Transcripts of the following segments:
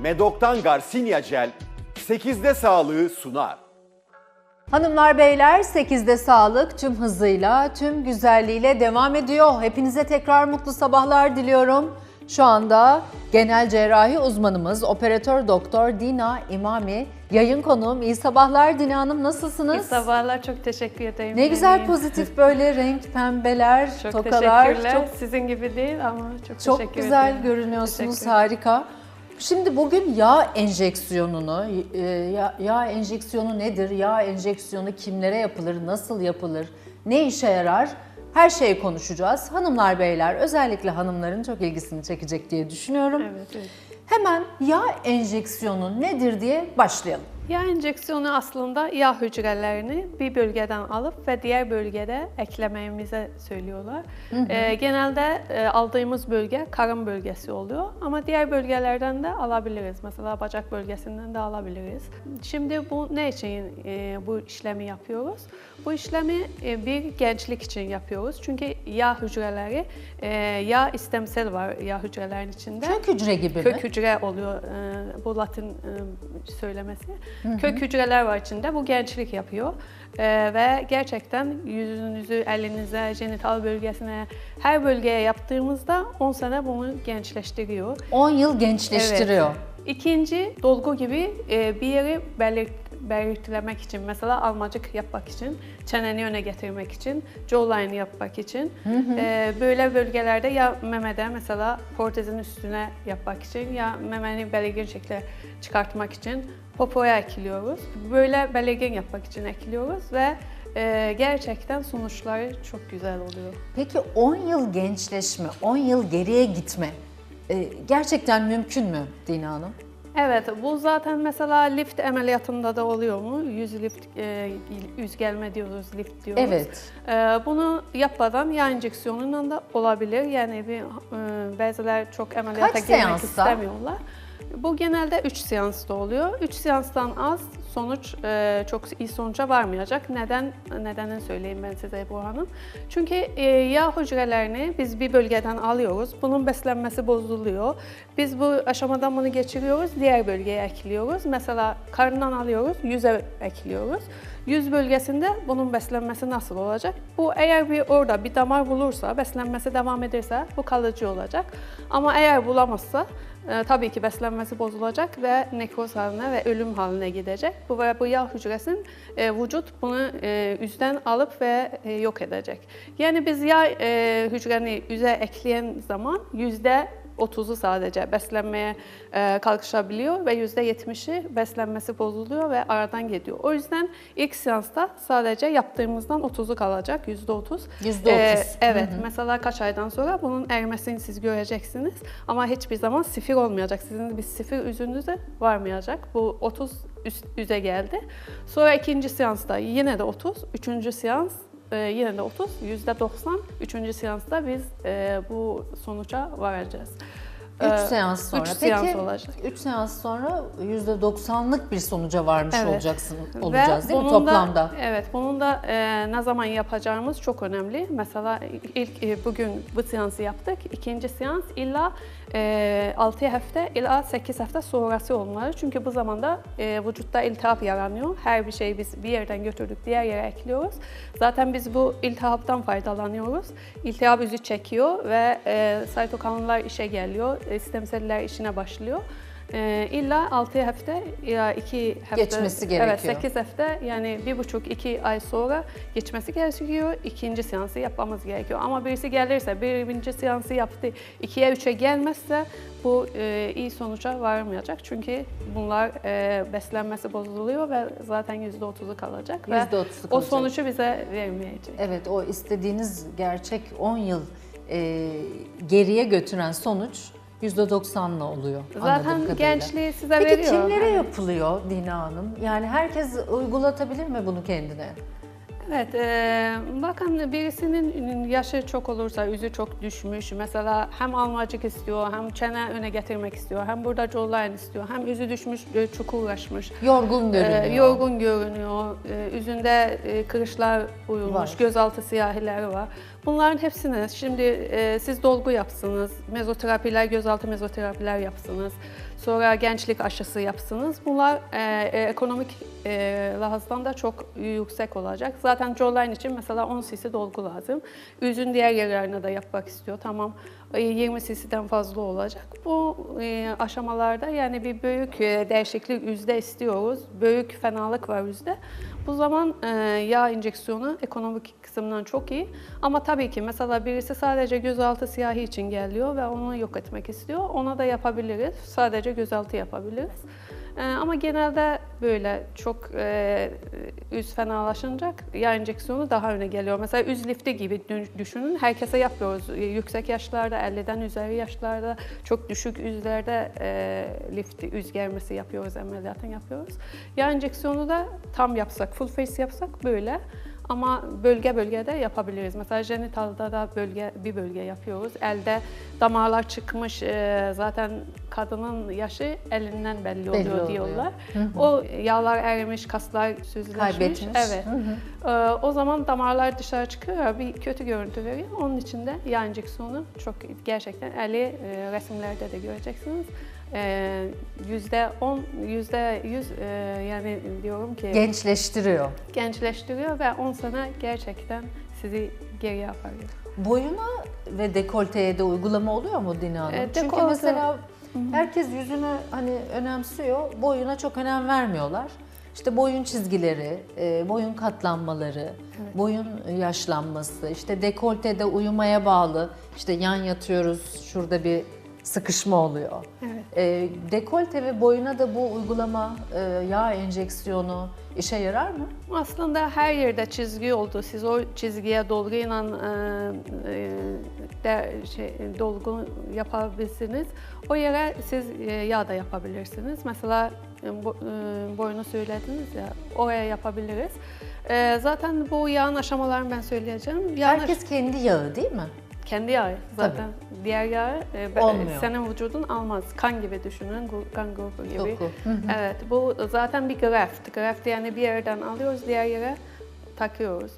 Medok'tan Garcinia Gel 8'de sağlığı sunar. Hanımlar beyler 8'de sağlık tüm hızıyla, tüm güzelliğiyle devam ediyor. Hepinize tekrar mutlu sabahlar diliyorum. Şu anda genel cerrahi uzmanımız operatör doktor Dina İmami yayın konuğum. İyi sabahlar Dina Hanım nasılsınız? İyi sabahlar, çok teşekkür ederim. Ne güzel Beni- pozitif böyle renk pembeler, Çok tokalar. teşekkürler. Çok Sizin gibi değil ama çok, Çok teşekkür güzel ederim. görünüyorsunuz, Teşekkür harika. Şimdi bugün yağ enjeksiyonunu, e, ya- yağ enjeksiyonu nedir, yağ enjeksiyonu kimlere yapılır, nasıl yapılır, ne işe yarar? Her şeyi konuşacağız. Hanımlar, beyler, özellikle hanımların çok ilgisini çekecek diye düşünüyorum. Evet, evet. Hemen yağ enjeksiyonu nedir diye başlayalım. Yağ enjeksiyonu aslında yağ hücrelerini bir bölgeden alıp ve diğer bölgede eklememize söylüyorlar. Ee, genelde e, aldığımız bölge karın bölgesi oluyor ama diğer bölgelerden de alabiliriz. Mesela bacak bölgesinden de alabiliriz. Şimdi bu ne için e, bu işlemi yapıyoruz? Bu işlemi e, bir gençlik için yapıyoruz. Çünkü yağ hücreleri, e, yağ istemsel var yağ hücrelerin içinde. Kök hücre gibi mi? Kök hücre oluyor e, bu Latin e, Kök hücreler var içinde. Bu gençlik yapıyor. E, ve gerçekten yüzünüzü, elinize, jenital bölgesine, her bölgeye yaptığımızda 10 sene bunu gençleştiriyor. 10 yıl gençleştiriyor. Evet. İkinci dolgu gibi e, bir yeri belirt, belirtilemek için mesela almacık yapmak için, çeneni öne getirmek için, jawline yapmak için e, böyle bölgelerde ya memede mesela protezin üstüne yapmak için ya memeni belirgin şekilde çıkartmak için popoya ekliyoruz. Böyle belirgin yapmak için ekliyoruz ve e, gerçekten sonuçları çok güzel oluyor. Peki 10 yıl gençleşme, 10 yıl geriye gitme e, gerçekten mümkün mü Dina Hanım? Evet, bu zaten mesela lift ameliyatında da oluyor mu? Yüz lift, e, yüz gelme diyoruz, lift diyoruz. Evet. E, bunu yapmadan yağ enjeksiyonuyla da olabilir. Yani bir e, bazılar çok ameliyata Kaç girmek seansta? istemiyorlar. Bu genelde 3 seansta oluyor. 3 seanstan az sonuç e, çok iyi sonuca varmayacak. Neden? Nedenini söyleyeyim ben size bu hanım. Çünkü e, yağ hücrelerini biz bir bölgeden alıyoruz. Bunun beslenmesi bozuluyor. Biz bu aşamadan bunu geçiriyoruz, diğer bölgeye ekliyoruz. Mesela karından alıyoruz, yüze ekliyoruz. Yüz bölgesinde bunun beslenmesi nasıl olacak? Bu eğer bir orada bir damar bulursa, beslenmesi devam ederse bu kalıcı olacak. Ama eğer bulamazsa e, tabii ki beslenmesi bozulacak ve nekroz haline ve ölüm haline gidecek. Bu ve bu yağ hücresinin e, vücut bunu e, yüzden alıp ve e, yok edecek. Yani biz yağ e, hücreni yüze ekleyen zaman yüzde 30'u sadece beslenmeye e, kalkışabiliyor ve %70'i beslenmesi bozuluyor ve aradan gidiyor. O yüzden ilk seansta sadece yaptığımızdan 30'u kalacak, %30. %30. E, evet, mesela kaç aydan sonra bunun erimesini siz göreceksiniz ama hiçbir zaman sıfır olmayacak. Sizin bir sıfır yüzünüze varmayacak. Bu 30 üst, yüze geldi. Sonra ikinci seansta yine de 30, üçüncü seans yine de 30, yüzde 90. Üçüncü seansta biz e, bu sonuca varacağız. 3 Ee, seans sonra. üç Peki seans olacak. 3 seans sonra %90'lık bir sonuca varmış Evet. olacaksın olacağız Ve değil mi da- toplamda? evet, bunun da e, ne zaman yapacağımız çok önemli. Mesela ilk e, bugün bu seansı yaptık. İkinci seans illa e, 6 hafta ila 8 hafta sonrası olmalı. Çünkü bu zamanda e, vücutta iltihap yaranıyor. Her bir şeyi biz bir yerden götürdük, diğer yere ekliyoruz. Zaten biz bu iltihaptan faydalanıyoruz. İltihap yüzü çekiyor ve e, saytokanlar işe geliyor, e, stem seller işine başlıyor. E, illa 6 hafta ya 2 hafta Geçmesi gerekiyor. Evet 8 hafta yani bir buçuk iki ay sonra geçmesi gerekiyor. İkinci seansı yapmamız gerekiyor. Ama birisi gelirse birinci seansı yaptı ikiye üçe gelmezse bu e, iyi sonuca varmayacak. Çünkü bunlar e, beslenmesi bozuluyor ve zaten yüzde otuzu kalacak. ve %30'u O kalacak. sonucu bize vermeyecek. Evet o istediğiniz gerçek 10 yıl e, geriye götüren sonuç %90'la oluyor Zaten gençliği size Peki veriyor. kimlere Hani- yapılıyor Dina Hanım? Yani herkes uygulatabilir mi bunu kendine? Evet, e, bakın birisinin yaşı çok olursa, yüzü çok düşmüş, mesela hem almacık istiyor, hem çene öne getirmek istiyor, hem burada jawline istiyor, hem yüzü düşmüş, e, çukurlaşmış, Yorgun görünüyor. e, yorgun görünüyor, e, yüzünde e, kırışlar uyulmuş, Var. gözaltı siyahileri var. Bunların hepsini şimdi e, siz dolgu yapsınız, mezoterapiler, gözaltı mezoterapiler yapsınız. Sonra gençlik aşısı yapsınız. Bunlar e, e, ekonomik e, lahazdan da çok yüksek olacak. Zaten jawline için mesela 10 cc dolgu lazım. Yüzün diğer yerlerine de yapmak istiyor. Tamam 20 cc'den fazla olacak. Bu e, aşamalarda yani bir büyük e, değişiklik yüzde istiyoruz. Büyük fenalık var yüzde. Bu zaman e, yağ enjeksiyonu ekonomik kısımdan çok iyi. Ama tabii ki mesela birisi sadece gözaltı siyahi için geliyor ve onu yok etmek istiyor. Ona da yapabiliriz. Sadece gözaltı yapabiliriz. E, ama genelde böyle çok e, üz fenalaşınca yağ enjeksiyonu daha öne geliyor. Mesela üz lifti gibi dü- düşünün. Herkese yapıyoruz. E, Yüksek yaşlarda, 50'den üzeri yaşlarda, çok düşük üzlerde e, lift, üz germesi yapıyoruz, ameliyatını yapıyoruz. Yağ enjeksiyonu da tam yapsak, full face yapsak böyle. Ama bölge bölge de yapabiliriz. Mesela jenitalda da bölge bir bölge yapıyoruz. Elde damarlar çıkmış, e, zaten kadının yaşı elinden belli oluyor Belli oluyor. diyorlar. O yağlar erimiş, kaslar süzleşmiş. Kaybetmiş. Evet. Ee, o zaman damarlar dışarı çıkıyor ya bir kötü görüntü veriyor. Onun için de yağ enjeksiyonu çok gerçekten eli e, resimlerde de göreceksiniz. Ee, Yüzde on, yüzde yüz e, yani diyorum ki Gençleştiriyor. gençleştiriyor ve 10 sene gerçekten sizi geriye aparıyor. Boyuna ve dekolteye de uygulama oluyor mu Dina Hanım? E, Çünkü mesela herkes yüzünü hani önemsiyor, boyuna çok önem vermiyorlar. İşte boyun çizgileri, e, boyun katlanmaları, boyun yaşlanması, işte dekoltede uyumaya bağlı, işte yan yatıyoruz, şurada bir sıkışma oluyor. Evet. E, dekolte ve boyuna da bu uygulama, e, yağ enjeksiyonu işe yarar mı? Aslında her yerde çizgi oldu. Siz o çizgiye dolguyla e, e, de, şey, dolgu yapabilirsiniz. O yere siz e, yağ da yapabilirsiniz. Mesela e, bo, e, boyunu söylediniz ya, oraya yapabiliriz. E, zaten bu yağın aşamalarını ben söyleyeceğim. Yağın Herkes kendi yağı değil mi? kendi yağı zaten. Diğer yağı e, Olmuyor. senin vücudun almaz. Kan gibi düşünün, kan grubu gibi. Doku. Evet, bu zaten bir graft. Graft yani bir yerden alıyoruz, diğer yere takıyoruz.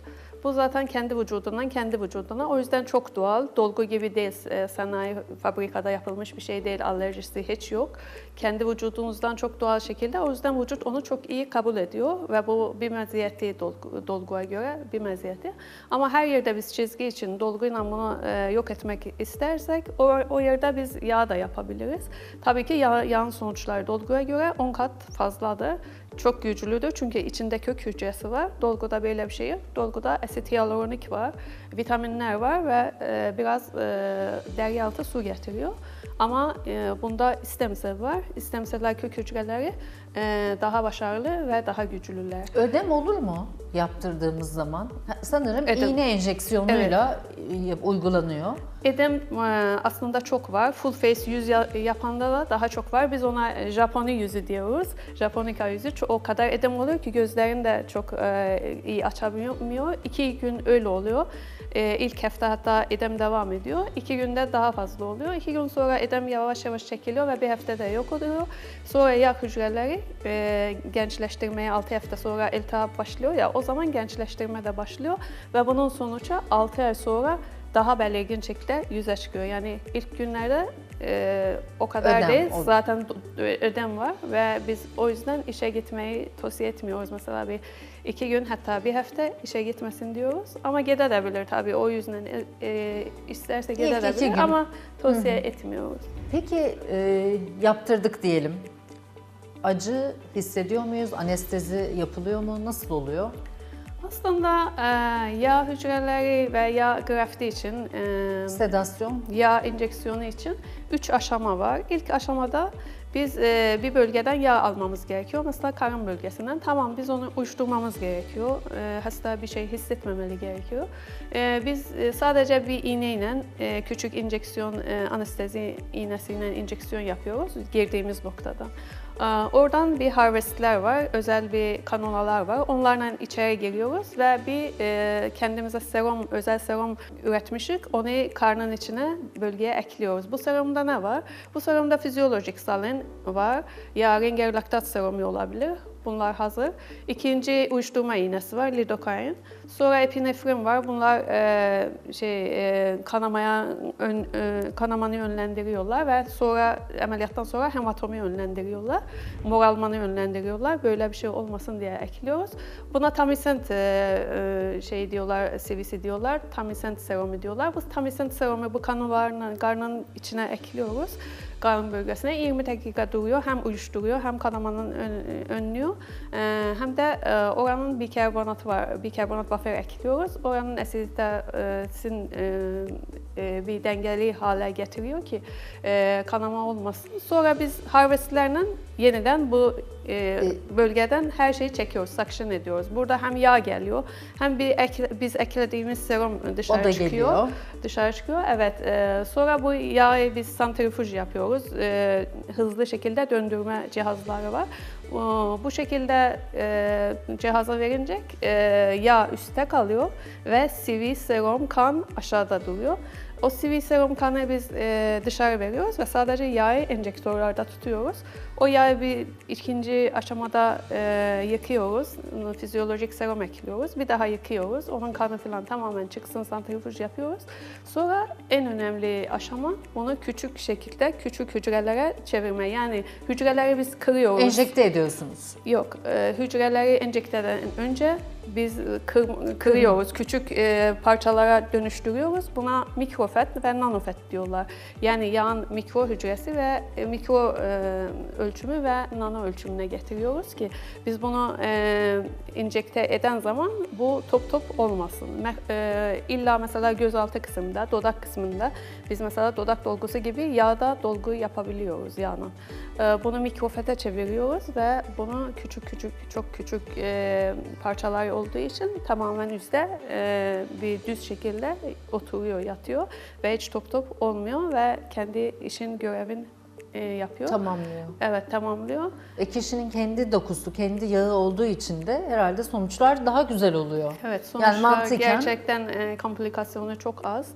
Bu zaten kendi vücudundan kendi vücuduna. O yüzden çok doğal. Dolgu gibi değil. e, Sanayi fabrikada yapılmış bir şey değil. Alerjisi hiç yok. Kendi vücudunuzdan çok doğal şekilde. O yüzden vücut onu çok iyi kabul ediyor ve bu bir meziyeti dolgu, dolguya göre bir meziyeti. Ama her yerde biz çizgi için dolguyla bunu e, yok etmek istersek o, o yerde biz yağ da yapabiliriz. Tabii ki yağ, yağın sonuçları dolguya göre 10 kat fazladır. Çok güçlüdür çünkü içinde kök hücresi var. Dolguda böyle bir şey yok. Dolguda asit hyaluronik var, vitaminler var ve e, biraz e, deryaltı su getiriyor. Ama e, bunda istemsel var. İstemseller kök hücreleri e, daha başarılı ve daha güçlüler. Ödem olur mu yaptırdığımız zaman? Sanırım Ödem. iğne enjeksiyonuyla e, uygulanıyor. Edem e, aslında çok var. Full face yüz ya- yapanda da daha çok var. Biz ona Japoni yüzü diyoruz. Japonika yüzü. O kadar edem oluyor ki gözlerini de çok e, iyi açamıyor. İki gün öyle oluyor. E, ilk hafta hatta edem devam ediyor. İki günde daha fazla oluyor. İki gün sonra edem yavaş yavaş çekiliyor ve bir haftada yok oluyor. Sonra yağ hücreleri gençleştirmeye 6 hafta sonra iltihap başlıyor ya o zaman gençleştirme de başlıyor ve bunun sonucu 6 ay sonra daha belirgin şekilde yüze çıkıyor. Yani ilk günlerde e, o kadar Ödem değil. ol- Zaten ödem var ve biz o yüzden işe gitmeyi tavsiye etmiyoruz. Mesela bir iki gün hatta bir hafta işe gitmesin diyoruz. Ama gidebilir tabii o yüzden e, e, isterse gidebilir ama tavsiye etmiyoruz. Peki e, yaptırdık diyelim. Acı hissediyor muyuz? Anestezi yapılıyor mu? Nasıl oluyor? Aslında e, yağ hücreleri ve yağ grafti için e, Sedasyon. yağ enjeksiyonu için 3 aşama var. İlk aşamada biz e, bir bölgeden yağ almamız gerekiyor. Mesela karın bölgesinden. Tamam biz onu uyuşturmamız gerekiyor. E, hasta bir şey hissetmemeli gerekiyor. E, biz e, sadece bir iğneyle e, küçük enjeksiyon, e, anestezi iğnesiyle enjeksiyon yapıyoruz girdiğimiz noktada. Oradan bir harvestler var, özel bir kanulalar var. Onlarla içeri giriyoruz ve bir e, kendimize serum, özel serum üretmişik. Onu karnın içine, bölgeye ekliyoruz. Bu serumda ne var? Bu serumda fizyolojik salin var. Ya rengerlaktat serumu olabilir. Bunlar hazır. İkinci uyuşturma iğnesi var, lidokain. Sonra epinefrin var. Bunlar e, şey e, kanamaya ön, e, kanamanı yönlendiriyorlar ve sonra ameliyattan sonra hematomi yönlendiriyorlar. Moralmanı yönlendiriyorlar. Böyle bir şey olmasın diye ekliyoruz. Buna tamisent e, e, şey diyorlar, sevisi diyorlar. Tamisent serumu diyorlar. Bu tamisent serumu bu kanıların karnın içine ekliyoruz. qarın bölgəsinə 20 dəqiqə duruyor, həm uyuşduruyor, həm kanamanın ön önlüyor, e, həm də e, oranın bikarbonatı var, bikarbonat buffer əkliyoruz. Oranın asiditəsinin e, bir dəngəli halə getiriyor ki, kanama olmasın. Sonra biz harvestlərlə yenidən bu e, bölgeden her şeyi çekiyoruz, suction ediyoruz. Burada hem yağ geliyor hem bir ekle- biz eklediğimiz serum dışarı O da çıkıyor. geliyor. Dışarı çıkıyor. Evet. e, sonra bu yağı biz santrifüj yapıyoruz. E, hızlı şekilde döndürme cihazları var. Bu- Bu şekilde e, cihaza verince e, yağ üstte kalıyor ve sıvı serum kan aşağıda duruyor. O sıvı serum kanı biz e, dışarı veriyoruz ve sadece yağı enjektörlerde tutuyoruz. O yağı bir ikinci aşamada e, yıkıyoruz. Fizyolojik serum ekliyoruz. Bir daha yıkıyoruz. Onun kanı falan tamamen çıksın santrifüj yapıyoruz. Sonra en önemli aşama bunu küçük şekilde küçük hücrelere çevirme. Yani hücreleri biz kırıyoruz. Enjekte ediyorsunuz. Yok, e, hücreleri enjekteden önce biz kır- kırıyoruz, küçük e, parçalara dönüştürüyoruz. Buna mikrofet ve nanofet diyorlar. Yani yağın mikro hücresi ve e, mikro e, ölçümü ve nano ölçümüne getiriyoruz ki biz bunu e, enjekte eden zaman bu top top olmasın. E, illa mesela gözaltı kısmında, dudak kısmında biz mesela dudak dolgusu gibi yağda dolgu yapabiliyoruz yağla. E, bunu mikrofete çeviriyoruz ve bunu küçük küçük çok küçük e, parçalar olduğu için tamamen üstte e, bir düz şekilde oturuyor, yatıyor ve hiç top top olmuyor ve kendi işin görevin e, yapıyor. Tamamlıyor. Evet tamamlıyor. E kişinin kendi dokusu, kendi yağı olduğu için de herhalde sonuçlar daha güzel oluyor. Evet sonuçlar Yani mantıken gerçekten e, komplikasyonu çok az.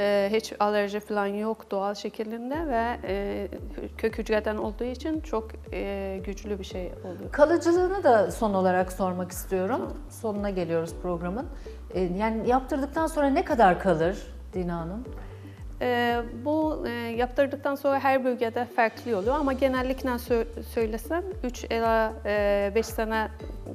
E, hiç alerji falan yok doğal şekilde ve e, kök hücreden olduğu için çok e, güçlü bir şey oluyor. kalıcılığını da son olarak sormak istiyorum. Sonuna geliyoruz programın. E, yani yaptırdıktan sonra ne kadar kalır Dina Hanım? E, bu e, yaptırdıktan sonra her bölgede farklı oluyor ama genellikle sö- söylesem 3 ila 5 sene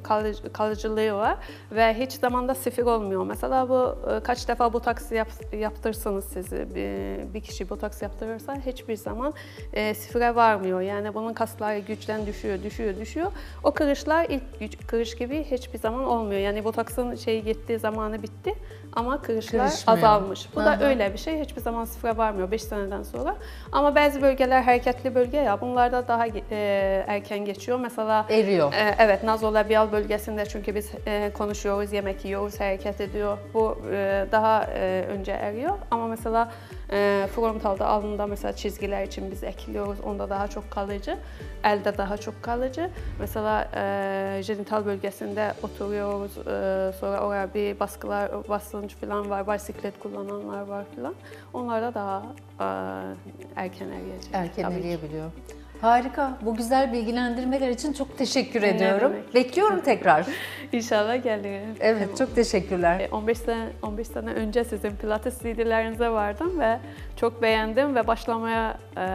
kalıcı- kalıcılığı var ve hiç zamanda sıfır olmuyor. Mesela bu e, kaç defa botoks yap, yaptırsanız siz bir, bir kişi botoks yaptırırsa hiçbir zaman e, sıfıra varmıyor. Yani bunun kasları güçten düşüyor, düşüyor, düşüyor. O kırışlar ilk güç, kırış gibi hiçbir zaman olmuyor. Yani botoksun şeyi gittiği zamanı bitti ama kırışlar Kırışmıyor. azalmış. Bu Aha. da öyle bir şey. Hiçbir zaman sıfıra varmıyor 5 seneden sonra. Ama bazı bölgeler hareketli bölge ya bunlarda daha e, erken geçiyor. Mesela Eriyor. e, evet nazolabial bölgesinde çünkü biz e, konuşuyoruz, yemek yiyoruz, hareket ediyor. Bu e, daha e, önce eriyor. Ama mesela e, frontalda alnında mesela çizgiler için biz ekliyoruz. Onda daha çok kalıcı. Elde daha çok kalıcı. Mesela e, jenital bölgesinde oturuyoruz. e, sonra oraya bir baskılar, basınç falan var. Bisiklet kullananlar var falan. Onlarda daha e, erken eriyecek. Erken eriyebiliyor. Harika. Bu güzel bilgilendirmeler için çok teşekkür Ne ediyorum. demek. Bekliyorum tekrar. İnşallah gelir. Evet, çok teşekkürler. E, 15 sene 15 sene önce sizin Pilates CD'lerinize vardım ve çok beğendim ve başlamaya e,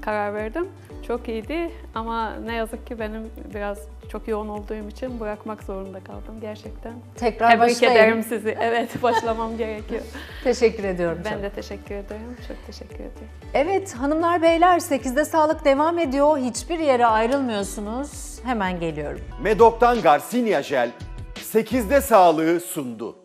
karar verdim. Çok iyiydi ama ne yazık ki benim biraz çok yoğun olduğum için bırakmak zorunda kaldım gerçekten. Tekrar Tebrik başlayın. ederim sizi. Evet, başlamam gerekiyor. Teşekkür ediyorum. Ben çok. de teşekkür ederim. Çok teşekkür ederim. Evet hanımlar beyler 8'de sağlık devam ediyor. Hiçbir yere ayrılmıyorsunuz. Hemen geliyorum. Medok'tan Garcinia Jel 8'de sağlığı sundu.